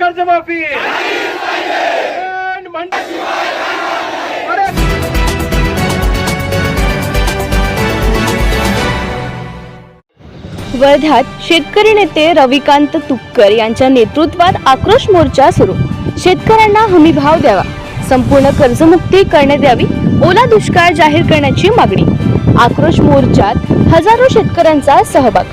कर्जमाफी वर्ध्यात शेतकरी नेते रविकांत तुपकर यांच्या नेतृत्वात आक्रोश मोर्चा सुरू. शेतकऱ्यांना हमी भाव द्यावा. संपूर्ण कर्जमुक्ती करण्यात यावी ओला दुष्काळ जाहीर करण्याची मागणी. आक्रोश मोर्चात हजारो शेतकऱ्यांचा सहभाग.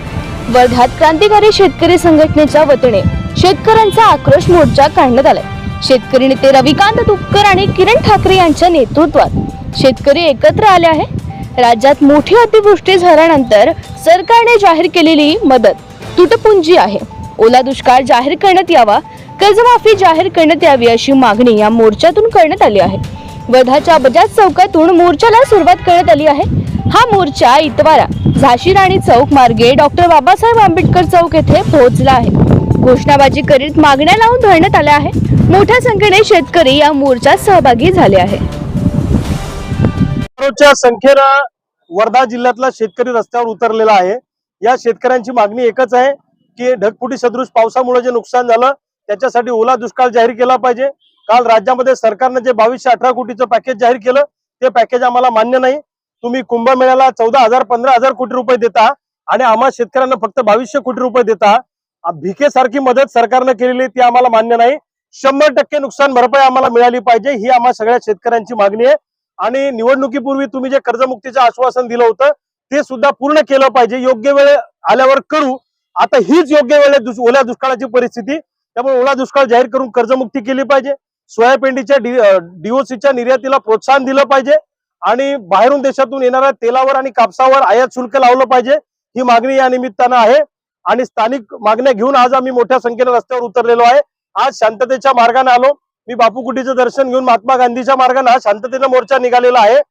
वर्ध्यात क्रांतिकारी शेतकरी संघटनेच्या वतीने शेतकऱ्यांचा आक्रोश मोर्चा काढण्यात आलाय. शेतकरी नेते रविकांत तुपकर आणि किरण ठाकरे यांच्या नेतृत्वात शेतकरी एकत्र आले आहे. राज्यात मोठी अतिवृष्टी झाल्यानंतर सरकारने जाहीर केलेली मदत तुटपुंजी आहे. ओला दुष्काळ जाहीर करण्यात यावा कर्जमाफी जाहीर करण्यात यावी अशी मागणी या मोर्चातून करण्यात आली आहे. वर्धाच्या बजाज चौकातून मोर्चाला सुरुवात करण्यात आली आहे. हा मोर्चा इतवारा झाशी राणी चौक मार्गे डॉक्टर बाबासाहेब आंबेडकर चौक येथे पोहोचला आहे. घोषणाबाजी करीत मागण्या लावून धरण्यात आल्या आहे मोठ्या संख्येने शेतकरी या मोर्चात सहभागी झाले आहे. संख्येनं वर्धा जिल्ह्यातला शेतकरी रस्त्यावर उतरलेला आहे. या शेतकऱ्यांची मागणी एकच आहे की ढगफुटी सदृश पावसामुळे जे नुकसान झालं त्याच्यासाठी ओला दुष्काळ जाहीर केला पाहिजे. काल राज्यामध्ये सरकारनं जे बावीसशे अठरा कोटीचं पॅकेज जाहीर केलं ते पॅकेज आम्हाला मान्य नाही. तुम्ही कुंभमेळ्याला चौदा हजार पंधरा हजार कोटी रुपये देता आणि आम्हा शेतकऱ्यांना फक्त बावीसशे कोटी रुपये देता. भिकेसारखी मदत सरकारनं केलेली ती आम्हाला मान्य नाही. शंभर टक्के नुकसान भरपाई आम्हाला मिळाली पाहिजे ही आम्हा सगळ्या शेतकऱ्यांची मागणी आहे. आणि निवडणुकीपूर्वी तुम्ही जे कर्जमुक्तीचं आश्वासन दिलं होतं ते सुद्धा पूर्ण केलं पाहिजे. योग्य वेळ आल्यावर करू. आता हीच योग्य वेळ ओल्या दुष्काळाची परिस्थिती. त्यामुळे ओला दुष्काळ जाहीर करून कर्जमुक्ती केली पाहिजे. सोयापेंडीच्या डीओसीच्या निर्यातीला प्रोत्साहन दिलं पाहिजे. आणि बाहेरून देशातून येणाऱ्या तेलावर आणि कापसावर आयात शुल्क लावलं पाहिजे ही मागणी या निमित्तानं आहे. आणि स्थानिक मागण्या घेऊन आज आम्ही मोठ्या संख्येनं रस्त्यावर उतरलेलो आहे. आज शांततेच्या मार्गाने आलो. मी बापू कुटीचं दर्शन घेऊन महात्मा गांधीच्या मार्गाने हा शांततेचा मोर्चा निघालेला आहे.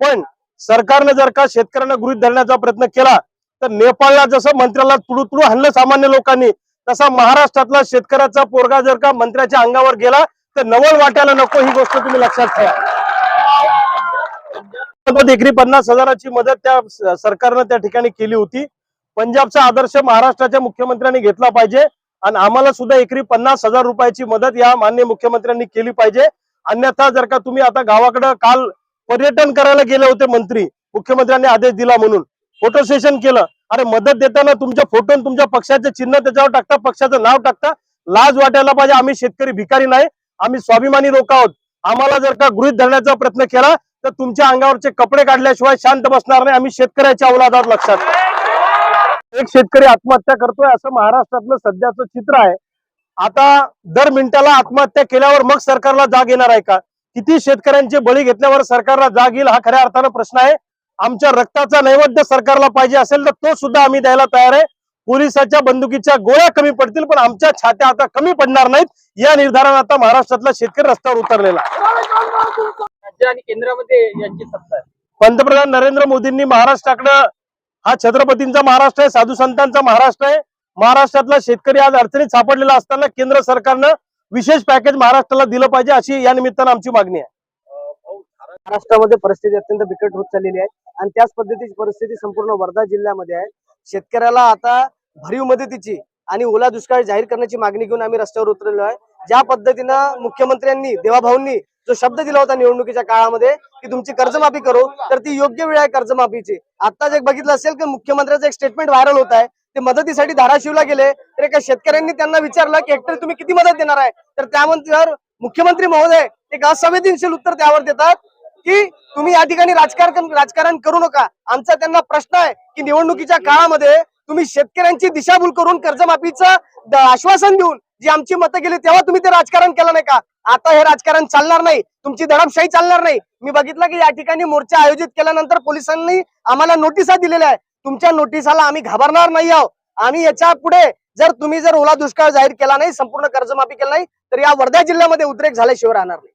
पण सरकारनं जर का शेतकऱ्यांना गृहित धरण्याचा प्रयत्न केला तर नेपाळला जसं मंत्र्याला तुडू तुडू हल्लं सामान्य लोकांनी तसा महाराष्ट्रातला शेतकऱ्याचा पोरगा जर का मंत्र्याच्या अंगावर गेला तर नवल वाटायला नको ही गोष्ट तुम्ही लक्षात ठेवा. एकरी पन्नास हजाराची मदत त्या सरकारनं त्या ठिकाणी केली होती. पंजाबचा आदर्श महाराष्ट्राच्या मुख्यमंत्र्यांनी घेतला पाहिजे आणि आम्हाला सुद्धा एकरी पन्नास हजार रुपयाची मदत या मान्य मुख्यमंत्र्यांनी केली पाहिजे. अन्यथा जर का तुम्ही आता गावाकडे काल पर्यटन करायला गेले होते मंत्री मुख्यमंत्र्यांनी आदेश दिला म्हणून. फोटो सेशन केलं. अरे मदत देताना तुमच्या फोटो तुमच्या पक्षाचे चिन्ह त्याच्यावर टाकता पक्षाचं नाव टाकता लाज वाटायला पाहिजे. आम्ही शेतकरी भिकारी नाही. आम्ही स्वाभिमानी लोक आहोत. आम्हाला जर का गृहित धरण्याचा प्रयत्न केला तर तुमच्या अंगावरचे कपडे काढल्याशिवाय शांत बसणार नाही. आम्ही शेतकऱ्याच्या अवलादात लक्षात. एक शेतकरी आत्महत्या करतोय असं महाराष्ट्रातलं सध्याचं चित्र आहे. आता दर मिनिटाला आत्महत्या केल्यावर मग सरकारला जाग येणार आहे का? किती शेतकऱ्यांचे बळी घेतल्यावर सरकारला जाग येईल हा खऱ्या अर्थानं प्रश्न आहे. आमच्या रक्ताचा नैवेद्य सरकारला पाहिजे असेल तर तो सुद्धा आम्ही द्यायला तयार आहे. पोलिसाच्या बंदुकीच्या गोळ्या कमी पडतील पण आमच्या छात्या आता कमी पडणार नाहीत. या निर्धारानं आता महाराष्ट्रातला शेतकरी रस्त्यावर उतरलेला राज्य आणि केंद्रामध्ये यांची सत्ता आहे. पंतप्रधान नरेंद्र मोदींनी महाराष्ट्राकडं हा छत्रपतींचा महाराष्ट्र आहे साधू संतांचा महाराष्ट्र आहे. महाराष्ट्रातला शेतकरी आज अडचणीत सापडलेला असताना केंद्र सरकारनं विशेष पॅकेज महाराष्ट्राला दिलं पाहिजे अशी या निमित्तानं आमची मागणी आहे. महाराष्ट्रामध्ये परिस्थिती अत्यंत बिकट होत चाललेली आहे आणि त्याच पद्धतीची परिस्थिती संपूर्ण वर्धा जिल्ह्यामध्ये आहे. शेतकऱ्याला आता भरीव मदतीची आणि ओला दुष्काळ जाहीर करण्याची मागणी घेऊन आम्ही रस्त्यावर उतरलेलो आहे. ज्या पद्धतीनं मुख्यमंत्र्यांनी देवाभाऊंनी जो शब्द दिला होता निवडणुकीच्या काळामध्ये की तुमची कर्जमाफी करू तर ती योग्य वेळ आहे कर्जमाफीची. आता जे बघितलं असेल की मुख्यमंत्र्याचं एक स्टेटमेंट व्हायरल होत आहे ते मदतीसाठी धाराशिवला गेले. तर एका शेतकऱ्यांनी त्यांना विचारलं की हेक्टर तुम्ही किती मदत देणार आहे? तर त्यानंतर मुख्यमंत्री महोदय एक असंवेदनशील उत्तर त्यावर देतात की तुम्ही या ठिकाणी राजकारण राजकारण करू नका. आमचा त्यांना प्रश्न आहे की निवडणुकीच्या काळामध्ये तुम्ही शेतकऱ्यांची दिशाभूल करून कर्जमाफीचं आश्वासन देऊन जी आमची मतं गेली तेव्हा तुम्ही ते राजकारण केलं नाही का? आता हे राजकारण चालणार नाही. तुमची दडपशाही चालणार नाही. मी बघितलं की या ठिकाणी मोर्चा आयोजित केल्यानंतर पोलिसांनी आम्हाला नोटिसा दिलेल्या आहे तुमच्या नोटिसाला आम्ही घाबरणार नाही आहोत. आम्ही याच्यापुढे जर तुम्ही जर ओला दुष्काळ जाहीर केला नाही संपूर्ण कर्जमाफी केला नाही तर या वर्धा जिल्ह्यामध्ये उद्रेक झाल्याशिवाय राहणार नाही.